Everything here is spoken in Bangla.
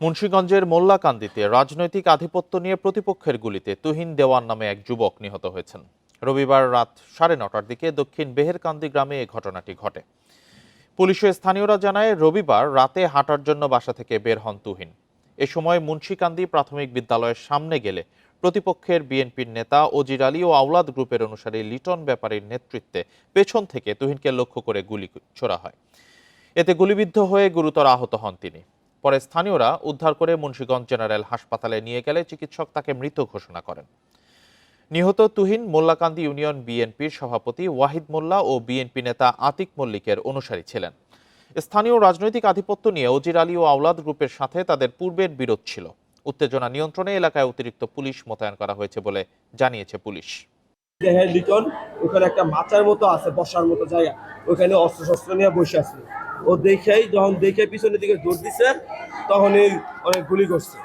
মুন্সীগঞ্জের মোল্লাকান্দিতে রাজনৈতিক আধিপত্য নিয়ে প্রতিপক্ষের গুলিতে তুহিন দেওয়ান নামে এক যুবক নিহত হয়েছেন। রবিবার রাত সাড়ে নটার দিকে দক্ষিণ বেহেরকান্দি গ্রামে এ ঘটনাটি ঘটে। পুলিশ স্থানীয়রা জানায়, রবিবার রাতে হাঁটার জন্য বাসা থেকে বের হন তুহিন। এ সময় মুন্সীকান্দি প্রাথমিক বিদ্যালয়ের সামনে গেলে প্রতিপক্ষের বিএনপির নেতা অজির আলী ও আওলাদ গ্রুপের অনুসারী লিটন ব্যাপারীর নেতৃত্বে পেছন থেকে তুহিনকে লক্ষ্য করে গুলি ছোড়া হয়। এতে গুলিবিদ্ধ হয়ে গুরুতর আহত হন তিনি। পরে স্থানীয়রা উদ্ধার করে মুন্সিগঞ্জ জেনারেল হাসপাতালে নিয়ে গেলে চিকিৎসক তাকে মৃত ঘোষণা করেন। নিহত তুহিন মোল্লাকান্দি ইউনিয়ন বিএনপির সভাপতি ওয়াহিদ মোল্লা ও বিএনপি নেতা আতিক মল্লিকের অনুসারী ছিলেন। স্থানীয় রাজনৈতিক আধিপত্য নিয়ে অজির আলী ও আওলাদ গ্রুপের সাথে তাদের পূর্বের বিরোধ ছিল। উত্তেজনা নিয়ন্ত্রণে এলাকায় অতিরিক্ত পুলিশ মোতায়েন করা হয়েছে বলে জানিয়েছে পুলিশ। ওখানে একটা মাচার মতো আছে, বসার মতো জায়গা। ওখানে অস্ত্র শস্ত্র নিয়ে বসে আছে। ও দেখেই যখন দেখে পিছনের দিকে দৌড় দিছে তখনই অনেক গুলি করছে।